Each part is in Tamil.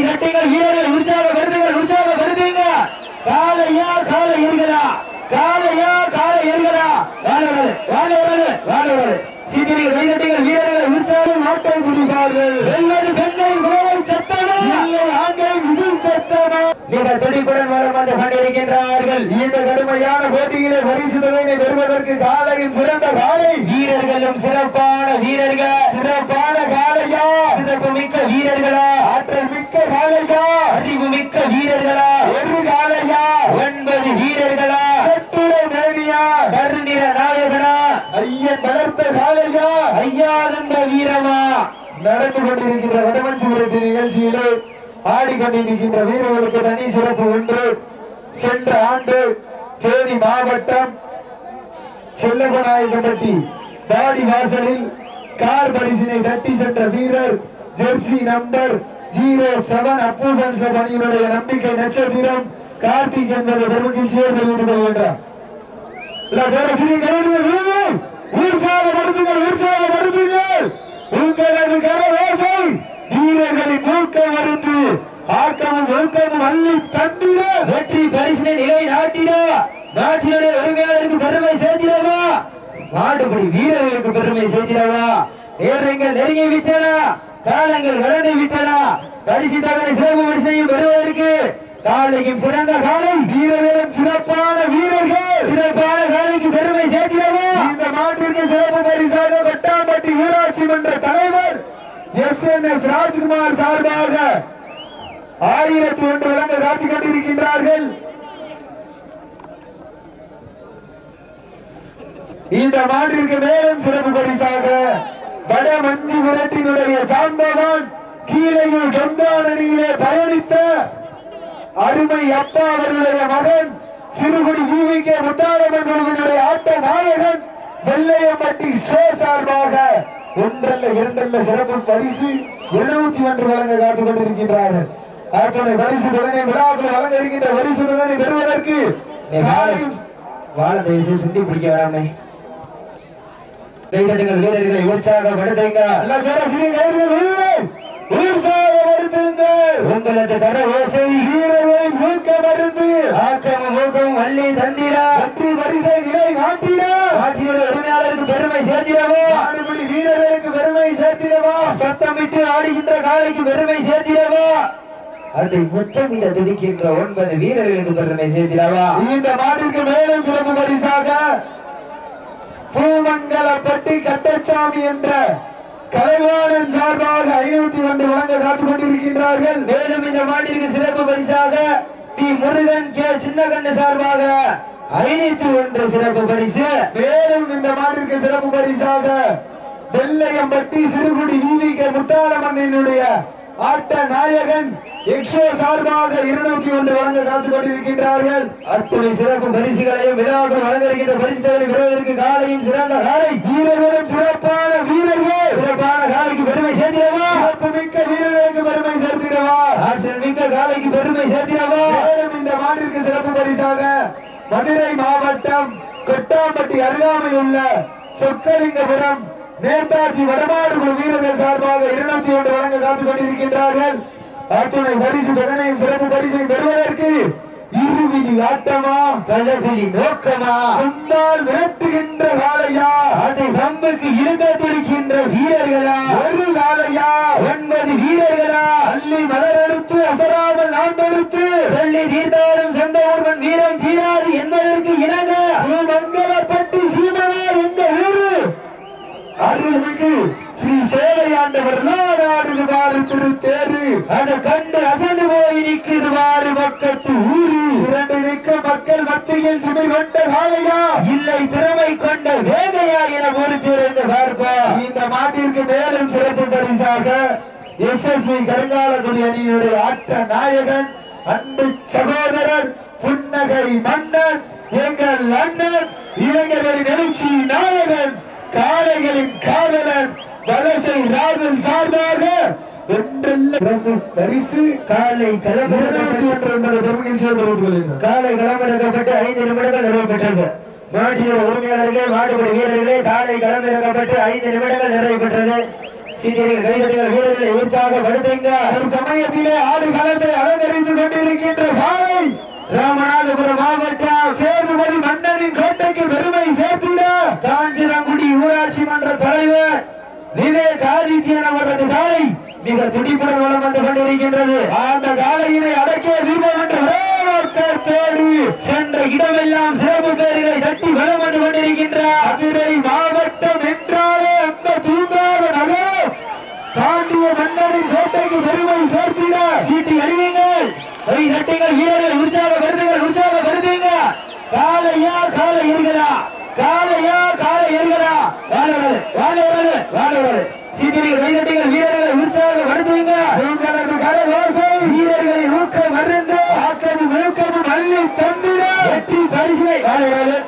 இரட்டைகள் வீரர்கள் உற்சாக வீரர்கள் உற்சாக உற்சாகப்படுத்துங்க காலையா காலை எருகலா காலையா காலை எருகலா வாழவர்கள் வாழவர்கள் வாழவர்கள் சீட்டிகள் வைரட்டைகள் வீரர்கள் உற்சாகம் நாட்டை முடிவார்கள் வெள்ளது பெண்ணை குழவை சத்தமா. இல்லை ஆண்களை விசில் சத்தமா. நீங்கள் துடிப்புடன் வளம் வந்து கொண்டிருக்கின்றார்கள். இந்த கடுமையான போட்டியில பரிசு தொகையினை பெறுவதற்கு காலையும் சிறந்த காலை. வீரர்களும் சிறப்பான வீரர்கள். சிறப்பான காலையா? சிறப்பு மிக்க வீரர்களா? ஆற்றல் மிக்க காலையா அறிவு மிக்க வீரர்களா? ஒரு காலையா ஒன்பது வீரர்களா? கட்டுரை மேடியா கருநிற நாயகனா? ஐயன் வளர்த்த காலையா ஐயானந்த வீரமா? நடந்து கொண்டிருக்கின்ற வடமஞ்சு விரட்டு நிகழ்ச்சியிலே ஆடிக்கொண்டிருக்கின்ற வீரர்களுக்கு தனி சிறப்பு ஒன்று. சென்ற ஆண்டு தேனி மாவட்டம் செல்லப்பநாயகப்பட்டி பாடி வாசலில் கார் பரிசினை தட்டி சென்ற வீரர் ஜெர்சி நம்பர் ஜீரோ செவன் அப்பூபன்ச பணியினுடைய நம்பிக்கை நட்சத்திரம் கார்த்திக் என்பது பெருமகிழ்ச்சியை தெரிவித்துக் கொள்கின்றார் உற்சாகப்படுத்துங்கள் உற்சாகப்படுத்துங்கள் உங்களது கரவேசை வீரர்களின் மூக்க மருந்து ஆக்கமும் ஒழுக்கமும் அள்ளி தந்திட. வெற்றி பரிசினை நிலை நாட்டிட. நாட்டினுடைய உரிமையாளருக்கு பெருமை சேர்த்திடவா? மாட்டுப்படி வீரர்களுக்கு பெருமை சேர்த்திடவா? நேரங்கள் நெருங்கி விட்டன. காலங்கள் கடந்து விட்டன. பரிசு தகவலை சிறப்பு பரிசனையும் பெறுவதற்கு காலையும் சிறந்த காலை வீரர்களும் சிறப்பான வீரர்கள். சிறப்பான காலைக்கு பெருமை சேர்க்கிறவா இந்த நாட்டிற்கு சிறப்பு பரிசாக கொட்டாம்பட்டி ஊராட்சி மன்ற தலைவர் எஸ் என் எஸ் ராஜ்குமார் சார்பாக ஆயிரத்தி ஒன்று வழங்க காத்துக் கொண்டிருக்கின்றார்கள். இந்த நாட்டிற்கு மேலும் சிறப்பு பரிசாக வட மஞ்சு விரட்டினுடைய சாம்பவன் கீழையில் கங்கா பயணித்த அருமை அப்பா அவர்களுடைய மகன் சிறுகுடி யூவிகே முத்தாரம்மன் குழுவினுடைய ஆட்ட நாயகன் வெள்ளையம்பட்டி சே சார்பாக ஒன்றல்ல இரண்டல்ல சிறப்பு பரிசு எழுபத்தி ஒன்று வழங்க காத்துக் கொண்டிருக்கின்றார்கள். அத்தனை பரிசு தொகை விழாக்கள் வழங்க இருக்கின்ற பரிசு தொகை பெறுவதற்கு வாழ தயவுசெய்து சுண்டி பிடிக்க வராமே கைதட்டுங்கள் வீரர்களை உற்சாகப்படுத்துங்க உங்களது தர ஓசை வீரர்களை மூக்க மருந்து. ஆக்கமும் மூக்கம் அள்ளி தந்திரா வெற்றி பரிசை நிலை நாட்டினா ஆட்சியுடைய உரிமையாளருக்கு பெருமை சேர்த்திடவோ? ஆடுபடி வீரர்களுக்கு பெருமை சேர்த்திடவா? சத்தமிட்டு ஆடுகின்ற காலைக்கு பெருமை சேர்த்திடவோ? அதை முத்தமிட துடிக்கின்ற ஒன்பது வீரர்களுக்கு பெருமை சேர்த்திடவா? இந்த நாட்டிற்கு மேலும் சிறப்பு பரிசாக பூமங்கலப்பட்டி கட்டச்சாமி என்ற கலைவாணன் சார்பாக ஐநூத்தி ஒன்று வழங்க காத்துக் கொண்டிருக்கின்றார்கள். மேலும் இந்த மாட்டிற்கு சிறப்பு பரிசாக பி முருகன் கே சின்னகண்ணு சார்பாக ஐநூத்தி ஒன்று சிறப்பு பரிசு. மேலும் இந்த நாட்டிற்கு சிறப்பு பரிசாக வெள்ளையம்பட்டி சிறுகுடி விவிகே முத்தாளமன்னினுடைய ஆட்ட நாயகன் எக்ஸோ சார்பாக இருநூத்தி ஒன்று வழங்க காத்துக் கொண்டிருக்கின்றார்கள். அத்துணை சிறப்பு பரிசுகளையும் விழாவுக்கு வழங்கிருக்கின்ற பரிசுகளை பெறுவதற்கு காலையும் சிறந்த காலை. வீரர்களும் சிறப்பான வீரர்கள். சிறப்பான காலைக்கு பெருமை சேர்த்திடவா? சிறப்பு மிக்க வீரர்களுக்கு பெருமை சேர்த்திடவா? ஆற்றல் மிக்க காலைக்கு பெருமை சேர்த்திடவா? மேலும் இந்த மாட்டிற்கு சிறப்பு பரிசாக மதுரை மாவட்டம் கொட்டாம்பட்டி அருகாமையில் உள்ள சொக்கலிங்கபுரம் நேதாஜி வடமாடு குழு வீரர்கள் சார்பாக இருநூத்தி ஒன்று வழங்க காத்துக் கொண்டிருக்கின்றார்கள். அத்துணை பரிசு தொகையையும் சிறப்பு பரிசை பெறுவதற்கு இருவிழி ஆட்டமா? தளபதி நோக்கமா? கொண்டால் மிரட்டுகின்ற காலையா அதை கம்புக்கு இருக்க துடிக்கின்ற வீரர்களா? ஒரு காலையா ஒன்பது வீரர்களா? அள்ளி மலரெடுத்து அசராமல் நான் தடுத்து சொல்லி தீர்ந்தாலும் சொந்த ஒருவன் வீரம் தீராது என்பதற்கு பூமிக்கு ஸ்ரீ சேவையாண்டவர் நாடு வாரு திருத்தேரு அதை கண்டு அசண்டு போய் நிற்குது வாரு பக்கத்து ஊரு. இரண்டு நிற்க மக்கள் மத்தியில் துணை கொண்ட காலையா? இல்லை திறமை கொண்ட வேதையா என பொறுத்திருந்து பார்ப்பா இந்த மாட்டிற்கு மேலும் சிறப்பு பரிசாக எஸ் எஸ் வி கருங்காலக்குடி அணியினுடைய ஆட்ட நாயகன் அன்பு சகோதரர் புன்னகை மன்னன் எங்கள் அண்ணன் இளைஞர்களின் எழுச்சி நாயகன். காளைகளின் காவலன் வலசை ராகுல் சார்பாக பரிசு காலை காலை களமிறக்கப்பட்டு ஐந்து நிமிடங்கள் நிறைவு மாட்டின உரிமையாளர்களே மாடுபடி வீரர்களே காலை களமிறக்கப்பட்டு ஐந்து நிமிடங்கள் நிறைவு பெற்றது கைதட்டிகள் வீரர்களை உற்சாகப்படுத்துங்க. சமயத்திலே ஆடு களத்தை அலங்கரித்துக் கொண்டிருக்கின்ற காலை ராமநாதபுரம் மாவட்டம் சேதுபதி மன்னனின் கோட்டைக்கு பெருமை சேர்த்திட காஞ்சிரங்குடி ஊராட்சி மன்ற தலைவர் விவேக் ஆதித்யன் அவரது காலை மிக துடிப்புடன் வளம் வந்து கொண்டிருக்கின்றது. அந்த காலையினை அடக்கிய தீபம் என்ற தேடி சென்ற இடமெல்லாம் சிறப்பு பேர்களை தட்டி வளம் வந்து கொண்டிருக்கின்றார். மதுரை மாவட்டம் என்றாலே அந்த தூங்காத நகரம். தாண்டிய மன்னரின் கோட்டைக்கு பெருமை சேர்த்திட சீட்டி அறிவீங்கள் கை தட்டுங்கள் வீரர்கள் உற்சாக உற்சாகப்படுத்துங்க உற்சாக காலை காலையா காலை இருக்கிறா காலையா வாழவரது வாழவரது சீட்டியடிகள் கை தட்டுங்கள் வீரர்களை உற்சாகப்படுத்துங்க உங்களது கரவாசை வீரர்களின் ஊக்கம் மருந்து ஆக்கமும் ஊக்கமும் அள்ளி தந்திட. வெற்றி வாழவரது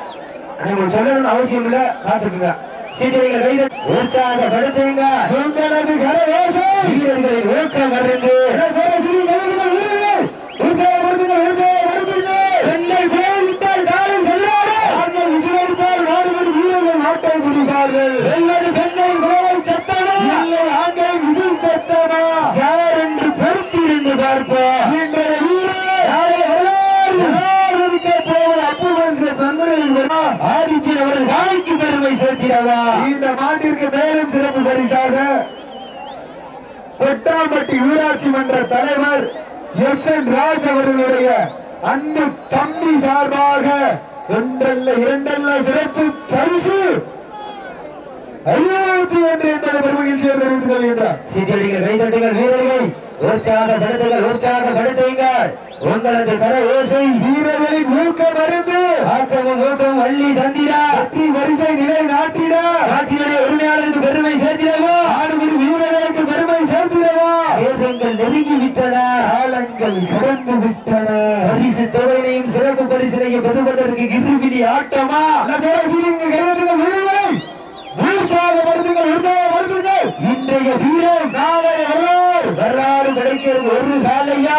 உங்களுக்கு சொல்லணும்னு அவசியம் இல்ல. காத்துக்குங்க சீட்டியடிகள் கை தட்டி உற்சாகப்படுத்துங்க உங்களது கரவாசை வீரர்களின் ஊக்கம் மருந்து உற்சாகப்படுத்துங்கள் உற்சாகப்படுத்துங்கள் என்னை விட்டால் காலம் செல்லாது ஆண்கள் விசிலடித்தால் நாடுபடி வீரர்கள் நாட்டை பிடிப்பார்கள் வெள்ளது பெண்ணை கோவை சத்தமா இல்லை ஆண்கள் விசில் சத்தமா யார் என்று பொறுத்திருந்து பார்ப்போம் இன்றைய வீரர் நாளை வரலாறு ஜனாதிபதிக்கு போவது அப்பு ஆதித்யன் அவரது காணிக்கு பெருமை சேர்க்கிறதா இந்த மாட்டிற்கு மேலும் சிறப்பு பரிசாக கொட்டாம்பட்டி ஊராட்சி மன்ற தலைவர் எஸ் என் ராஜ் அவர்களுடைய அன்பு தம்பி சார்பாக ஒன்றல்ல இரண்டல்ல சிறப்பு பரிசு ஐயாயிரத்தி ஒன்று என்பதை பெருமகிழ்ச்சி தெரிவித்துக் கொள்கின்றார். சீட்டடிகள் கைதட்டுகள் வீரர்கள் உற்சாகப்படுத்துங்கள் உற்சாகப்படுத்துங்கள் உங்களது கர ஓசை வீரர்களின் ஊக்கம் மருந்து. ஆக்கமும் ஊக்கம் வள்ளி தந்திரா வெற்றி வரிசை நிலை நாட்டிட. நாட்டினுடைய உரிமையாளருக்கு பெருமை சேர்த்திடவா? ஆடுபடி வீரர்களுக்கு பெருமை சேர்த்திடவா? வேதங்கள் நெருங்கி விட்டன. காலங்கள் கடந்து விட்டன. பரிசு தொகையினையும் சிறப்பு பரிசினையும் பெறுவதற்கு இருவிழி ஆட்டமா? இன்றைய வீரம் நாளைய வரலாறு வரலாறு கிடைக்கிறது ஒரு காலையா?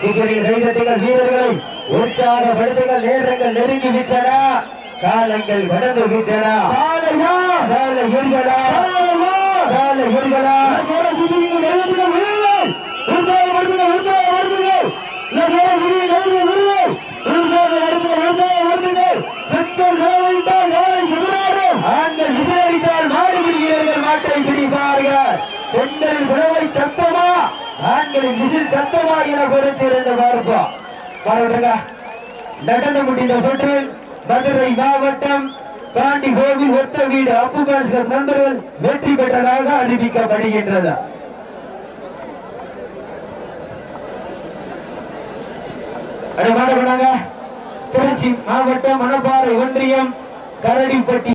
சீக்கிரம் கைதட்டுங்கள் வீரர்களை உற்சாகப்படுத்துங்கள் நேரங்கள் நெருங்கி விட்டன. காலங்கள் கடந்து விட்டன. காலையா? கால காலையா? கால வீரர்கள் உற்சாகப்படுத்துங்கள் உற்சாகப்படுத்துங்கள் ஆண்கள் விசிலடித்தால் மாடுபிடி வீரர்கள் மாட்டை பிடிப்பார்கள். பெண்களின் குழவை சத்தமா? ஆண்களின் விசில் சத்தமா என பொறுத்திருந்து பார்ப்போம். பாருங்க. நடந்து முடிந்த சுற்றில் மதுரை மாவட்டம் காண்டி கோவில் ஒத்த வீடு அப்புகான்ஸ் நண்பர்கள் வெற்றி பெற்றதாக அறிவிக்கப்படுகின்றது. திருச்சி மாவட்டம் மணப்பாறை ஒன்றியம் கரடிப்பட்டி